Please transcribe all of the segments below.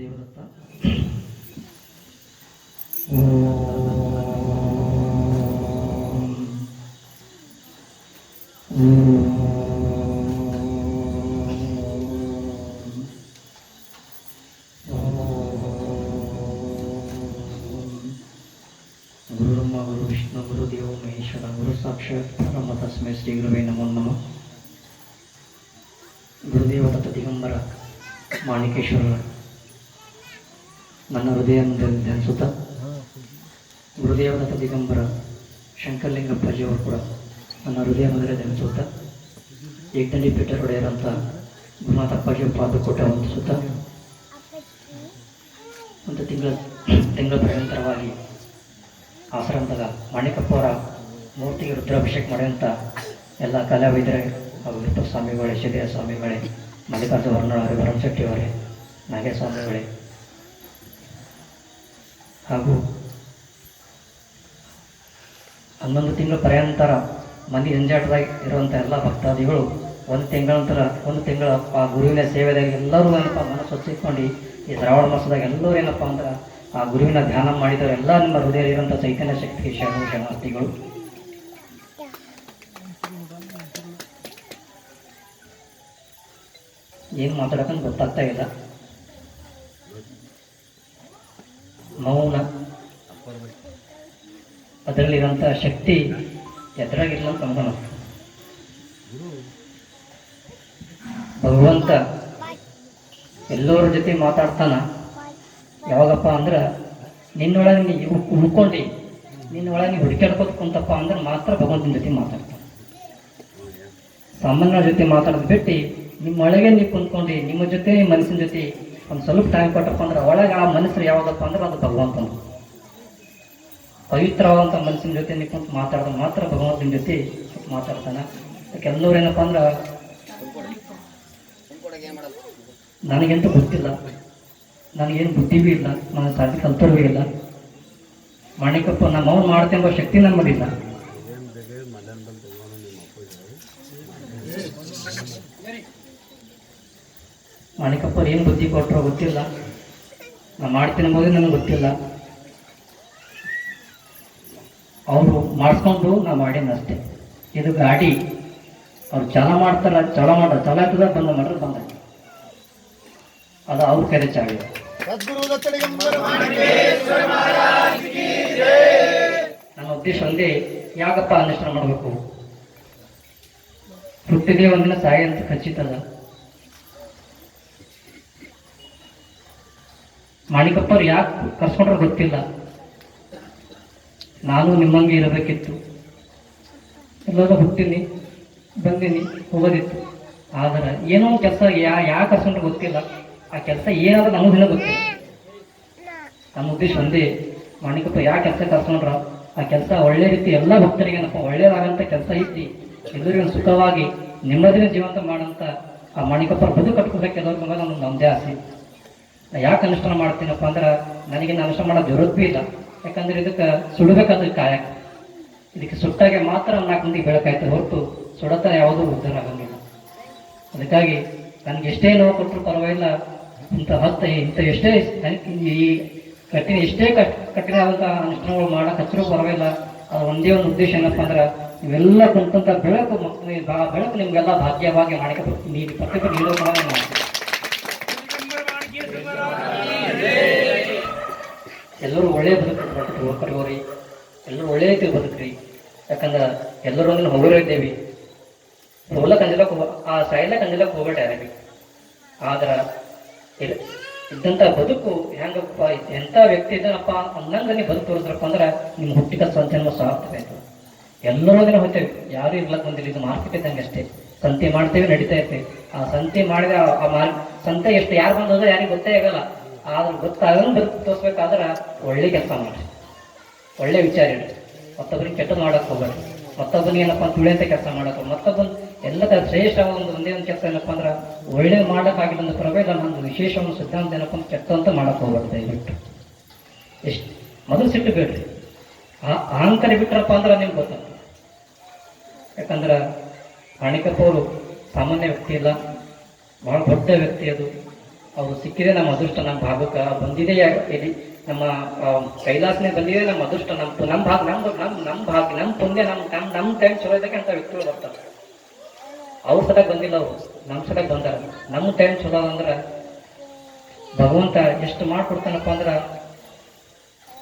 ದೇವದತ್ತ ಗುರುಬ್ರಹ್ಮ ಗುರು ವಿಷ್ಣು ಗುರು ದೇವ ಮಹೇಶ್ವರ ಗುರು ಸಾಕ್ಷಾತ್ ಪರಮ ತಸ್ಮೈ ಶ್ರೀ ಗುರುವೇ ನಮೋ ನಮಃ ಗುರುದೇವ ದತ್ತ ದಿಗಂಬರ ಮಾಣಿಕೇಶ್ವರ ನನ್ನ ಹೃದಯ ಧ್ಯಾನಿಸುತ್ತ ದತ್ತ ದಿಗಂಬರ ಶಂಕರಲಿಂಗಪ್ಪಾಜಿ ಅವರು ಕೂಡ ನನ್ನ ಹೃದಯ ಮೊದಲೇ ಧ್ಯಾನಿಸುತ್ತ ಏಕದಲ್ಲಿ ಪೀಠರ್ ಒಡೆಯರಂತ ಗುರುನಾಥ ಅಪ್ಪಾಜಿ ಅಂತ ಸುತ್ತ ಒಂದು ತಿಂಗಳ ತಿಂಗಳ ನಿರಂತರವಾಗಿ ಆಸರಂತದ ಮಾಣಿಕಪ್ಪ ಅವರ ಮೂರ್ತಿಗೆ ರುದ್ರಾಭಿಷೇಕ ಮಾಡಿದಂಥ ಎಲ್ಲ ಕಲಾವಿದರೆ ಹಾಗೂ ವಿಠ್ಠಲ ಸ್ವಾಮಿಗಳೇ ಸಿದ್ದಯ್ಯ ಸ್ವಾಮಿಗಳೇ, ಮಲ್ಲಿಕಾರ್ಜುನ ವರ್ಣವರೇ ಭರಮಶೆಟ್ಟಿಯವರೇ ನಾಗೇಸ್ವಾಮಿಗಳೇ ಹಾಗೂ ಹನ್ನೊಂದು ತಿಂಗಳ ಪರ್ಯಂತರ ಮನೆ ಜಂಜಾಟದಾಗ ಇರುವಂಥ ಎಲ್ಲ ಭಕ್ತಾದಿಗಳು ಒಂದು ತಿಂಗಳ ನಂತರ ಒಂದು ತಿಂಗಳ ಆ ಗುರುವಿನ ಸೇವೆದಾಗ ಎಲ್ಲರೂ ಏನಪ್ಪ ಮನಸ್ಸು ಹಚ್ಚಿಕೊಂಡು ಈ ಶ್ರಾವಣ ಮಾಸದಾಗ ಎಲ್ಲರೂ ಏನಪ್ಪ ಅಂದ್ರೆ ಆ ಗುರುವಿನ ಧ್ಯಾನ ಮಾಡಿದವರು ಎಲ್ಲ ನಿಮ್ಮ ಹೃದಯ ಇರುವಂಥ ಚೈತನ್ಯ ಶಕ್ತಿ ಶರಣು ಶರಣಾರ್ಥಿಗಳು ಏನು ಮಾತಾಡೋಕಂತ ಗೊತ್ತಾಗ್ತಾ ಇಲ್ಲ. ಮೌನ. ಅದರಲ್ಲಿರುವಂತಹ ಶಕ್ತಿ ಎದುರಾಗಿಲ್ಲ ಅಂತ ಭಗವಂತ ಎಲ್ಲರ ಜೊತೆ ಮಾತಾಡ್ತಾನ. ಯಾವಾಗಪ್ಪ ಅಂದ್ರೆ ನಿನ್ನೊಳಗೆ ಉಳ್ಕೊಂಡು, ನಿನ್ನೊಳಗೆ ನೀ ಹುಡುಕಾಡ್ಕೋತ ಕುಂತಪ್ಪ ಅಂದ್ರೆ ಮಾತ್ರ ಭಗವಂತನ ಜೊತೆ ಮಾತಾಡ್ತಾನೆ. ಸಾಮಾನ್ಯರ ಜೊತೆ ಮಾತಾಡೋದು ಬಿಟ್ಟು ನಿಮ್ಮೊಳಗೆ ನೀವು ಕುಂತ್ಕೊಂಡು, ನಿಮ್ಮ ಜೊತೆ ಮನಸ್ಸಿನ ಜೊತೆ ಒಂದು ಸ್ವಲ್ಪ ಟೈಮ್ ಕೊಟ್ಟಪ್ಪ ಅಂದ್ರೆ ಒಳಗೆ ಆ ಮನಸ್ಸು ಯಾವಾಗಪ್ಪ ಅಂದ್ರೆ ಅದು ಭಗವಂತನ. ಪವಿತ್ರವಾದಂಥ ಮನಸ್ಸಿನ ಜೊತೆ ನೀವು ಕುಂತು ಮಾತಾಡೋದು ಮಾತ್ರ ಭಗವಂತನ ಜೊತೆ ಮಾತಾಡ್ತಾನೆ. ಯಾಕೆ ಎಲ್ಲರೂ ಏನಪ್ಪ ಅಂದ್ರೆ ನನಗೆಂತೂ ಗೊತ್ತಿಲ್ಲ. ನನಗೇನು ಬುದ್ಧಿ ಬಿ ಇಲ್ಲ. ನಾನು ಸಾಧ್ಯ ಕಲ್ತರೂ ಇಲ್ಲ. ಮಾಣಿಕಪ್ಪ ನಮ್ಮ ಅವ್ನು ಮಾಡ್ತೆಂಬ ಶಕ್ತಿ ನಮ್ಮದಿಲ್ಲ ಮಾಣಿಕಪ್ಪ ಏನು ಬುದ್ಧಿ ಕೊಟ್ಟರೋ ಗೊತ್ತಿಲ್ಲ. ನಾನು ಮಾಡ್ತೀನಿ ಎಂಬುದು ನನಗೆ ಗೊತ್ತಿಲ್ಲ. ಅವರು ಮಾಡಿಸ್ಕೊಂಡು ನಾ ಅಷ್ಟೇ. ಇದು ಗಾಡಿ. ಅವ್ರು ಚಲ ಮಾಡ್ತಾರ ಚಲ ಮಾಡ ಚಲ ಆಗ್ತದ ಬಂದ ಮಾಡ್ರೆ ಬಂದ. ಅದು ಅವ್ರ ಕೈಲಿ ಚಾಳಿ ನನ್ನ ಉದ್ದೇಶ ಒಂದೇ ಯಾಕಪ್ಪ ಅನ್ವೇಷಣೆ ಮಾಡಬೇಕು? ಹುಟ್ಟಿದೆ ಒಂದಿನ ಸಾಯಿ ಅಂತ ಖಚಿತ ಅಲ್ಲ ಮಾಣಿಕಪ್ಪವ್ರು ಯಾಕೆ ಕರ್ಸ್ಕೊಂಡ್ರೆ ಗೊತ್ತಿಲ್ಲ. ನಾನು ನಿಮ್ಮಂಗೆ ಇರಬೇಕಿತ್ತು. ಎಲ್ಲರೂ ಹುಟ್ಟಿನಿ, ಬಂದೀನಿ, ಹೋಗೋದಿತ್ತು. ಆದರೆ ಏನೋ ಕೆಲಸ ಯಾ ಯಾಕೆ ಕರ್ಸ್ಕೊಂಡ್ರೆ ಗೊತ್ತಿಲ್ಲ. ಆ ಕೆಲಸ ಏನಾದ್ರೂ ದಿನ ಗೊತ್ತಿಲ್ಲ ನಮ್ಮ ಉದ್ದೇಶ ಒಂದೇ ಮಾಣಿಕಪ್ಪ ಯಾವ ಕೆಲಸ ಕರ್ಸ್ಕೊಂಡ್ರ, ಆ ಕೆಲಸ ಒಳ್ಳೆ ರೀತಿ ಎಲ್ಲ ಭಕ್ತರಿಗೆ ಏನಪ್ಪ ಒಳ್ಳೇದಾಗಂತ ಕೆಲಸ ಐತಿ. ಎಲ್ಲರಿಗೂ ಸುಖವಾಗಿ, ನೆಮ್ಮದಿನ ಜೀವಂತ ಮಾಡಂತ ಆ ಮಾಣಿಕಪ್ಪರ ಬದುಕು ಕಟ್ಕೋಬೇಕು ಎಲ್ಲರ ಮಗ ನನ್ನ ನಮ್ಮದೇ ಆಸೆ. ಯಾಕೆ ಅನುಷ್ಠಾನ ಮಾಡ್ತೀನಪ್ಪ ಅಂದ್ರೆ ನನಗೆ ಅನುಷ್ಠಾನ ಮಾಡೋದು ದುರದ್ಭಿ ಇಲ್ಲ. ಯಾಕಂದ್ರೆ ಇದಕ್ಕೆ ಸುಡಬೇಕಾದ ಕಾಯ ಇದಕ್ಕೆ ಸುಟ್ಟಾಗೆ ಮಾತ್ರ ನಾಲ್ಕು ಮಂದಿಗೆ ಬೆಳಕಾಯ್ತು ಹೊರತು ಸುಡತ ಯಾವುದೂ ಉದ್ದಾರ ಆಗಂಗಿಲ್ಲ. ಅದಕ್ಕಾಗಿ ನನಗೆ ಎಷ್ಟೇ ನೋವು ಕೊಟ್ಟರು ಪರವಾಗಿಲ್ಲ, ಇಂಥ ಹತ್ತ, ಇಂಥ ಎಷ್ಟೇ ಈ ಕಠಿಣ, ಎಷ್ಟೇ ಕಟ್ ಕಠಿಣ ಅನುಷ್ಠಾನಗಳು ಮಾಡೋಕೆ ಹಚ್ಚರೂ ಪರವಾಗಿಲ್ಲ. ಅದು ಒಂದೇ ಒಂದು ಉದ್ದೇಶ ಏನಪ್ಪ ಅಂದ್ರೆ ನೀವೆಲ್ಲ ಕುಂತಂಥ ಬೆಳಕು ಭಾಳ ಬೆಳಕು ನಿಮಗೆಲ್ಲ ಭಾಗ್ಯವಾಗಿ ಮಾಡಿಕ ನೀವು ಪ್ರತಿಭೆ ನೀಡೋ ಕೂಡ ಎಲ್ಲರೂ ಒಳ್ಳೆಯ ಬದುಕು ಹೋಗ್ರಿ ಎಲ್ಲರೂ ಒಳ್ಳೆಯ ರೀತಿ ಬದುಕ್ರಿ. ಯಾಕಂದ್ರೆ ಎಲ್ಲರೂ ಅಂದ್ರೆ ಹೋಗೋರು ಇದ್ದೇವೆ. ಅಂಜಲಕ್ಕೆ ಹೋಗ ಆ ಸಾಯ್ಲಕ್ಕೆ ಅಂಜಲಕ್ಕೆ ಹೋಗಬೇಡ ಯಾರಿಗೆ? ಆದ್ರೆ ಇದ್ದಂಥ ಬದುಕು ಹೆಂಗಪ್ಪ ಎಂಥ ವ್ಯಕ್ತಿ ಇದ್ದಾನಪ್ಪ ಅನ್ನಂಗೆ ನೀವು ಬದುಕು ತೋರಿಸ್ರಪ್ಪ ಅಂದ್ರೆ ನಿಮ್ಮ ಹುಟ್ಟಿಕ ಸಂತೆಯನ್ನು ಸಾರ್ಥಕ ಎಲ್ಲರೂ ದಿನ ಹೋಗ್ತೇವೆ ಯಾರು ಇರ್ಲಕ್ಕ ಬಂದಿಲ್ಲ. ಇದು ಮಾರ್ಕೆಟ್ ಇದ್ದಂಗೆ ಅಷ್ಟೇ. ಸಂತೆ ಮಾಡ್ತೇವೆ, ನಡೀತಾ ಇರ್ತೇವೆ. ಆ ಸಂತೆ ಮಾಡಿದ ಆ- ಆ ಮಾರ್ ಸಂತೆ ಎಷ್ಟು ಯಾರು ಬಂದದ ಯಾರಿಗೆ ಗೊತ್ತೇ ಆಗಲ್ಲ. ಆದ್ರೆ ಗೊತ್ತಾಗಲ್ಲ ತೋರಿಸ್ಬೇಕಾದ್ರೆ ಒಳ್ಳೆ ಕೆಲಸ ಮಾಡಿ ಒಳ್ಳೆ ವಿಚಾರ ಇಡ್ರಿ. ಮತ್ತೊಬ್ಬರಿಗೆ ಕೆಟ್ಟ ಮಾಡಕ್ಕೆ ಹೋಗ್ಬೇಡಿ ಮತ್ತೊಬ್ಬನಿಗೆ ಏನಪ್ಪ ಅಂತ ತುಳಿಯಂತ ಕೆಲಸ ಮಾಡಕ್ಕೆ ಮತ್ತೊಬ್ಬನ ಎಲ್ಲ ತರ ಶ್ರೇಷ್ಠ ಒಂದು ಒಂದೇ ಒಂದು ಕೆಲಸ ಏನಪ್ಪ ಅಂದ್ರೆ ಒಳ್ಳೆ ಮಾಡೋಕ್ಕಾಗಿಲ್ಲ ಒಂದು ಪ್ರಭೇದ ನಂದು ವಿಶೇಷ ಒಂದು ಸಿದ್ಧಾಂತ ಏನಪ್ಪ ಅಂತ ಕೆಟ್ಟ ಅಂತ ಮಾಡಕ್ಕೆ ಹೋಗ್ಬಾರ್ದು ದಯವಿಟ್ಟು. ಎಷ್ಟು ಮೊದಲು ಸಿಟ್ಟು ಬೇಡ್ರಿ. ಆ ಅಹಂಕಾರ ಬಿಟ್ರಪ್ಪ ಅಂದ್ರೆ ನಿಮ್ಗೆ ಗೊತ್ತಾಗ್ತದೆ ಯಾಕಂದ್ರೆ ಮಾಣಿಕಪ್ಪ ಅವರು ಸಾಮಾನ್ಯ ವ್ಯಕ್ತಿ ಇಲ್ಲ. ಬಹಳ ದೊಡ್ಡ ವ್ಯಕ್ತಿ ಅದು. ಅವರು ಸಿಕ್ಕಿದೆ ನಮ್ಮ ಅದೃಷ್ಟ ನಮ್ಮ ಭಾಗಕ್ಕೆ ಬಂದಿದೆ ಇಲ್ಲಿ ನಮ್ಮ ಕೈಲಾಸನೇ ಬಂದಿದೆ, ನಮ್ಮ ಅದೃಷ್ಟ ನಮ್ಮ ನಮ್ಮ ಭಾಗ, ನಮ್ಮ ನಮ್ಮ ನಮ್ಮ ಭಾಗ, ನಮ್ಮ ಪುಣ್ಯ, ನಮ್ಮ ನಮ್ಮ ನಮ್ಮ ಟೈಮ್ ಚಲೋ ಇದಕ್ಕೆ ಅಂತ ವ್ಯಕ್ತಿಗಳು ಬರ್ತಾರೆ. ಅವ್ರ ಸದಾಗ ಬಂದಿಲ್ಲ ಅವರು. ನಮ್ಮ ಸದಾಗ ಬಂದಾರ. ನಮ್ಮ ಟೈಮ್ ಚಲೋ ಅಂದ್ರೆ ಭಗವಂತ ಎಷ್ಟು ಮಾಡ್ಕೊಡ್ತಾನಪ್ಪ ಅಂದ್ರೆ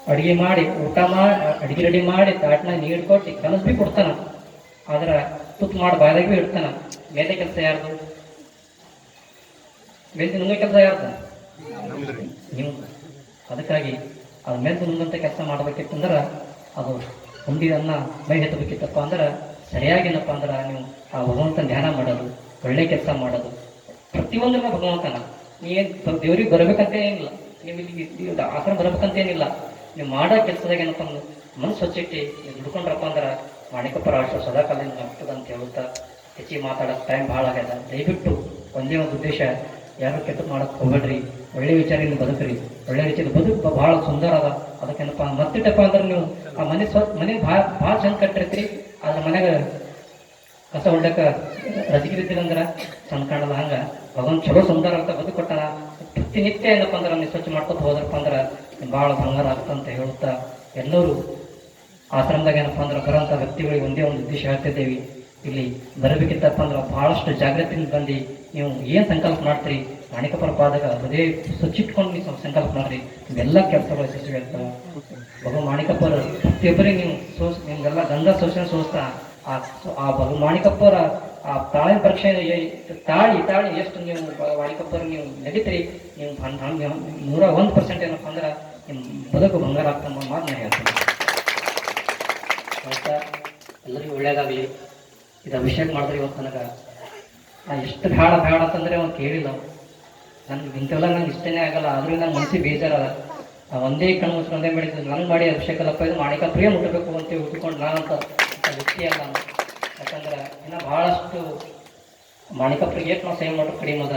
ಅಡಿಗೆ ಮಾಡಿ, ಊಟ ಮಾಡಿ ಅಡುಗೆ ರೆಡಿ ಮಾಡಿ ತಾಟ್ನ ನೀರು ಕೊಟ್ಟು ಕನಸು ಭೀ ಕೊಡ್ತಾನ. ಆದ್ರೆ ತುತ್ತು ಮಾಡಿ ಬಾಯಿದಾಗ ಭೀ ಇಡ್ತಾನ. ಮೇಲೆ ಕೆಲಸ ಯಾರ್ದು? ಮೇಲೆ ನುಂಗ ಕೆಲಸ ಯಾರ್ದ? ನೀವು ಅದಕ್ಕಾಗಿ ಅದು ಮೆಂತ್ ನುಂಗಂತ ಕೆಲಸ ಮಾಡ್ಬೇಕಿತ್ತಂದ್ರ ಅದು ಹುಂಡಿಯನ್ನ ಮೈ ಎತ್ತಬೇಕಿತ್ತಪ್ಪ ಅಂದ್ರೆ ಸರಿಯಾಗಿನಪ್ಪ ಅಂದ್ರೆ ನೀವು ಆ ಭಗವಂತನ ಧ್ಯಾನ ಮಾಡೋದು, ಒಳ್ಳೆ ಕೆಲಸ ಮಾಡೋದು. ಪ್ರತಿಯೊಂದನ್ನ ಭಗವಂತನ. ಏನು ದೇವ್ರಿಗೆ ಬರಬೇಕಂತ ಏನಿಲ್ಲ. ನೀವು ಆಸನ ಬರಬೇಕಂತ ಏನಿಲ್ಲ. ನೀವು ಮಾಡೋ ಕೆಲಸದಾಗ ಏನಪ್ಪ ಅಂದ್ರೆ ಮನಸ್ಸು ಸ್ವಚ್ಛಿಟ್ಟು, ನೀವು ದುಡ್ಕೊಂಡ್ರಪ್ಪ ಅಂದ್ರೆ ಮಾಣಿಕಪ್ಪರ ಆಶ್ರ ಕಾಲದಿಂದ ಆಗ್ತದ ಅಂತ ಹೇಳುತ್ತಾ ಹೆಚ್ಚಿಗೆ ಮಾತಾಡೋಕೆ ಟೈಮ್ ಭಾಳ ಆಗ್ಯದ. ದಯವಿಟ್ಟು ಒಂದೇ ಒಂದು ಉದ್ದೇಶ. ಯಾರು ಕೆಟ್ಟ ಮಾಡಕ್ ಹೋಗಬೇಡ್ರಿ. ಒಳ್ಳೆ ವಿಚಾರದಿಂದ ಬದುಕ್ರಿ. ಒಳ್ಳೆ ವಿಚಾರ ಬದುಕು ಬಹಳ ಸುಂದರ ಅದ. ಅದಕ್ಕೇನಪ್ಪ ಮತ್ತಿಟ್ಟಪ್ಪ ಅಂದ್ರೆ ನೀವು ಆ ಮನೆ ಸ್ವ, ಮನೆ ಭಾಳ ಭಾಳ ಚಂದ ಕಟ್ಟಿರ್ತೀರಿ. ಆದ್ರೆ ಮನೆಗೆ ಕಸ ಹೊಡ್ಲಕ್ಕ ಅಂದ್ರೆ ಚಂದ ಕಾಣಲ್ಲ ಹಂಗೆ. ಭಗವಂತ ಚಲೋ ಸುಂದರ ಅಂತ ಬದುಕು ಕೊಟ್ಟಾನ ಪ್ರತಿನಿತ್ಯ ಏನಪ್ಪ ಅಂದ್ರೆ ನೀವು ಸ್ವಚ್ಛ ಮಾಡ್ಕೊತ ಹೋದ್ರಪ್ಪ ಅಂದ್ರೆ ಭಾಳ ಬಂಗಾರ ಆಗ್ತಂತ ಹೇಳುತ್ತಾ ಎಲ್ಲರೂ ಆಶ್ರಮದಾಗ ಏನಪ್ಪ ಅಂದ್ರೆ ಬರೋಂಥ ವ್ಯಕ್ತಿಗಳಿಗೆ ಒಂದೇ ಒಂದು ಉದ್ದೇಶ ಹೇಳ್ತಿದ್ದೇವೆ. ಇಲ್ಲಿ ಬರಬೇಕಿತ್ತಪ್ಪ ಅಂದ್ರೆ ಬಹಳಷ್ಟು ಜಾಗೃತಿಯಿಂದ ಬಂದು. ನೀವು ಏನು ಸಂಕಲ್ಪ ಮಾಡ್ತೀರಿ? ಮಾಣಿಕಪುರ ಪಾದಕ ಹೃದಯ ಸ್ವಚ್ಛಿಟ್ಕೊಂಡು ನೀವು ಸಂಕಲ್ಪ ಮಾಡ್ರಿ. ಇವೆಲ್ಲ ಕೆಲಸಗಳು ಯಶಸ್ವಿ ಅಂತ ಭಗವ ಮಾಣಿಕಪ್ಪರ ಪ್ರತಿಯೊಬ್ಬರಿಗೆ ನೀವು ಸೋಸ್, ನಿಮ್ಗೆಲ್ಲ ಗಂಗಾ ಶೋಷಣೆ ಸೋಸ್ತಾ. ಆ ಆ ಮಾಣಿಕಪ್ಪರ ಆ ತಾಳಿ ಪರೀಕ್ಷೆ ತಾಳಿ ತಾಳಿ ಎಷ್ಟು ನೀವು ಮಾಣಿಕಪ್ಪರ ನೀವು ನಡೀತೀರಿ? ನೀವು ನೂರ ಒಂದು ಪರ್ಸೆಂಟ್ ಏನಪ್ಪ ಅಂದ್ರೆ ನಿಮ್ಮ ಬದುಕು ಬಂಗಾರ ಆಗ್ತಮ್ಮ ಮಾತು ನಾನು ಹೇಳ್ತೀನಿ. ಆಯ್ತಾ? ಎಲ್ಲರಿಗೂ ಒಳ್ಳೇದಾಗಲಿ. ಇದು ಅಭಿಷೇಕ ಮಾಡಿದ್ರೆ ಇವತ್ತು ನನಗೆ. ನಾ ಎಷ್ಟು ಬೇಡ ಬೇಡ ಅಂತಂದ್ರೆ ಅವ್ನು ಕೇಳಿಲ್ಲ ನನ್ಗೆ ಇಂಥವೆಲ್ಲ ನಂಗೆ ಇಷ್ಟನೇ ಆಗಲ್ಲ ಆದ್ರೂ ನನ್ನ ಮನಸ್ಸಿಗೆ ಬೇಜಾರದ ನಾ ಒಂದೇ ಕಣ್ಣು ಮುಚ್ಕೊಂಡೇ ಮಾಡಿದ್ದು ನಂಗೆ ಮಾಡಿ ಅಭಿಷೇಕಲ್ಲಪ್ಪ ಇದು ಮಾಡಿಕ ಪ್ರಿಯ ಮುಟ್ಟಬೇಕು ಅಂತ ಹುಟ್ಟಿಕೊಂಡು ನಾನಂತ ವ್ಯಕ್ತಿ ಅಲ್ಲ ಯಾಕಂದ್ರೆ ಇನ್ನು ಭಾಳಷ್ಟು ಮಾಣಿಕ ಪ್ರಿಯ ನಾವು ಸೇವ್ ಮಾಡೋದು ಕಡಿಮೆ ಅದ.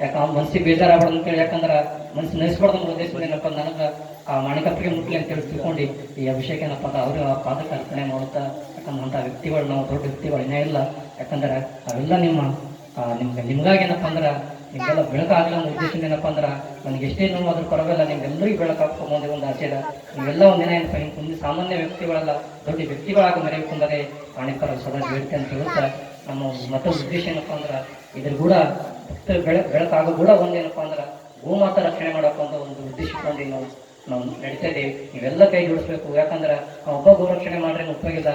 ಯಾಕೆ ಅವ್ನ ಮನ್ಸಿಗೆ ಬೇಜಾರಾಗ್ಬಾರ್ದು ಅಂತೇಳಿ ಯಾಕಂದ್ರೆ ಮನ್ಸು ನೆನೆಸ್ಬಾರ್ದು ಅನ್ನೋ ಉದ್ದೇಶ ಏನಪ್ಪ ನನಗೆ ಆ ಮಾಣಿಕಪ್ರಿಗೆ ಮುಟ್ಲಿ ಅಂತೇಳಿ ತಿಳ್ಕೊಂಡು ಈ ಅಭಿಷೇಕ ಏನಪ್ಪ ಅಂತ ಅವರು ಆ ಪಾದಕ್ಕೆ ಅರ್ಪಣೆ ಮಾಡುತ್ತಾ ಯಾಕಂದ್ರೆ ಅಂಥ ವ್ಯಕ್ತಿಗಳು ನಾವು ದೊಡ್ಡ ವ್ಯಕ್ತಿಗಳು ಇನ್ನೇ ಇಲ್ಲ. ಯಾಕಂದ್ರೆ ಅವೆಲ್ಲ ನಿಮ್ಮ ಆ, ನಿಮ್ಗೆ, ನಿಮ್ಗಾಗಿ ಏನಪ್ಪ ಅಂದ್ರೆ, ನಿಮ್ಗೆಲ್ಲ ಬೆಳಕಾಗಲ್ಲ ಅನ್ನೋ ಉದ್ದೇಶದಿಂದ ಏನಪ್ಪ ಅಂದ್ರೆ, ನನಗೆ ಎಷ್ಟೇ ನೋವು ಅದ್ರ ಪರವಾಗಿಲ್ಲ ನಿಮ್ಗೆಲ್ಲರಿಗೂ ಬೆಳಕಾಗ್ಕೊಂಬಂದೆ ಒಂದು ಆಸೆ ಇದೆ. ನೀವೆಲ್ಲ ಒಂದಿನ ಏನಪ್ಪ, ಹಿಂಗೆ ಒಂದು ಸಾಮಾನ್ಯ ವ್ಯಕ್ತಿಗಳಲ್ಲ, ದೊಡ್ಡ ವ್ಯಕ್ತಿಗಳಾಗಿ ಅಂದರೆ ಪ್ರಾಣಿಪರ ಸದಾ ಬೇಡಿಕೆ ಅಂತ ಹೇಳುತ್ತಾ ನಮ್ಮ ಮತ್ತೊಂದು ಉದ್ದೇಶ ಏನಪ್ಪ ಅಂದ್ರೆ, ಇದ್ರ ಕೂಡ ಬೆಳ ಬೆಳಕಾಗೋ ಕೂಡ ಒಂದೇನಪ್ಪ ಅಂದ್ರೆ, ಗೋಮಾತ ರಕ್ಷಣೆ ಮಾಡೋಕೆ ಅಂತ ಒಂದು ಉದ್ದೇಶ ಇಟ್ಕೊಂಡು ನಾವು. ನಾವು ನಡೀತಾ ಇದ್ದೀವಿ ನೀವೆಲ್ಲ ಕೈ ಜೋಡಿಸ್ಬೇಕು. ಯಾಕಂದ್ರೆ ನಾವು ಒಬ್ಬ ಗೋರಕ್ಷಣೆ ಮಾಡ್ರೆ ಉಪಯೋಗಿಲ್ಲ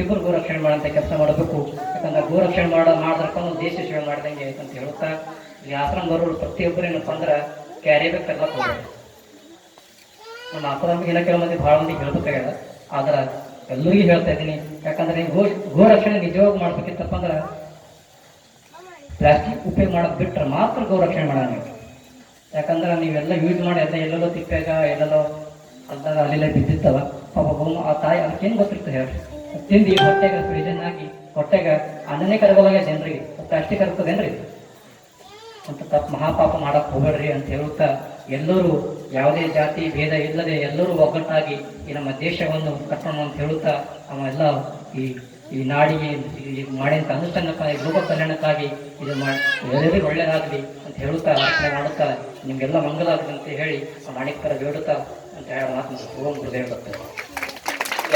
ಇಬ್ಬರು ಗೋರಕ್ಷಣೆ ಮಾಡೋಂಥ ಕೆಲಸ ಮಾಡಬೇಕು. ಯಾಕಂದ್ರೆ ಗೋರಕ್ಷಣೆ ಮಾಡೋ ಮಾಡಿದ್ರಪ್ಪ ಒಂದು ದೇಶ ಸೇವೆ ಮಾಡ್ದಂಗೆ ಅಂತ ಹೇಳುತ್ತಾ ಈ ಆಶ್ರಮ ಬರೋರು ಪ್ರತಿಯೊಬ್ಬರು ಏನಪ್ಪ ಅಂದ್ರೆ ಕ್ಯಾರಿ ಬ್ಯಾಗ್ ನಮ್ಮ ಆಶ್ರಮ ಇನ್ನ ಕೆಲವು ಮಂದಿ ಭಾಳ ಮಂದಿ ಹೇಳ್ಬೇಕಾಗ್ಯದ. ಆದ್ರೆ ಎಲ್ಲರಿಗೂ ಹೇಳ್ತಾ ಇದ್ದೀನಿ. ಯಾಕಂದ್ರೆ ನೀವು ಗೋ, ಗೋರಕ್ಷಣೆ ನಿಜವಾಗಿ ಮಾಡ್ಬೇಕಿತ್ತಪ್ಪ ಅಂದ್ರೆ ಪ್ಲಾಸ್ಟಿಕ್ ಉಪಯೋಗ ಮಾಡೋದು ಬಿಟ್ಟರೆ ಮಾತ್ರ ಗೋರಕ್ಷಣೆ ಮಾಡೋಣ ಯಾಕಂದ್ರೆ ನೀವೆಲ್ಲ ಯೂಸ್ ಮಾಡಿ ಎಲ್ಲ ಎಲ್ಲೆಲ್ಲೋ ತಿಪ್ಪಾಗ ಎಲ್ಲೆಲ್ಲೋ ಅಲ್ದಾಗ ಅಲ್ಲೆಲ್ಲ ಬಿದ್ದಿತ್ತವ ಪಾಪ ಗೋಮ ಆ ತಾಯಿ ಅದಕ್ಕೇನು ಗೊತ್ತಿರ್ತದೆ ಹೇಳ್ರಿ? ತಿಂದು ಹೊಟ್ಟೆಗೆ ಪ್ರಿಜನ್ ಆಗಿ, ಹೊಟ್ಟೆಗೆ ಅನ್ನನೇ ಕರಗೋಲಾಗ ಜನರಿಗೆ ಪ್ಲಾಸ್ಟಿಕ್ ಕರಗ್ತದೇನ್ರಿ? ಅಂತ ತಪ್ಪು ಮಹಾಪಾಪ ಮಾಡಕ್ಕೆ ಹೋಗಬೇಡ್ರಿ ಅಂತ ಹೇಳುತ್ತಾ ಎಲ್ಲರೂ ಯಾವುದೇ ಜಾತಿ, ಭೇದ ಇಲ್ಲದೆ ಎಲ್ಲರೂ ಒಗ್ಗಟ್ಟಾಗಿ ಈ ನಮ್ಮ ದೇಶವನ್ನು ಕಟ್ಟೋಣ ಅಂತ ಹೇಳುತ್ತಾ ಅವ ಎಲ್ಲ ಈ ಈ ನಾಡಿಗೆ ಮಾಡಿದಂಥ ಅನುಷ್ಠಾನಕ್ಕಾಗಿ, ಲೋಕ ಕಲ್ಯಾಣಕ್ಕಾಗಿ ಇದು ಮಾಡಿ ಎಲ್ಲರಿಗೂ ಒಳ್ಳೆಯದಾಗಲಿ ಅಂತ ಹೇಳುತ್ತಾ ಆಚರಣೆ ಮಾಡುತ್ತಾ, ನಿಮಗೆಲ್ಲ ಮಂಗಲ ಆಗಲಿ ಅಂತ ಹೇಳಿ ಆ ಮಾಣಿಕರ ಬೇಡುತ್ತಾ ಅಂತ ಹೇಳೋ ಮಾತು ಓಂ ಹೃದಯ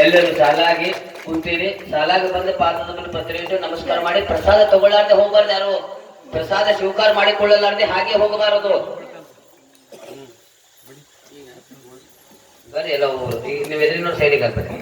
ಎಲ್ಲರೂ ಸಾಲಾಗಿ ಕುಂತೀರಿ. ಸಾಲಾಗಿ ಬಂದು ಪಾದದ ಪತ್ರ ನಮಸ್ಕಾರ ಮಾಡಿ, ಪ್ರಸಾದ ತಗೊಳ್ಳಾರ್ದೆ ಹೋಗಬಾರ್ದು ಯಾರು? ಪ್ರಸಾದ ಸ್ವೀಕಾರ ಮಾಡಿಕೊಳ್ಳಲಾರ್ದೆ ಹಾಗೆ ಹೋಗಬಾರದು. ಬರ್ರಿ ಎಲ್ಲ. ಈಗ ನೀವು ಎದುರಿನವ್ರ ಸೈಡಿಗೆ ಹಾಕ್ಬೇಕು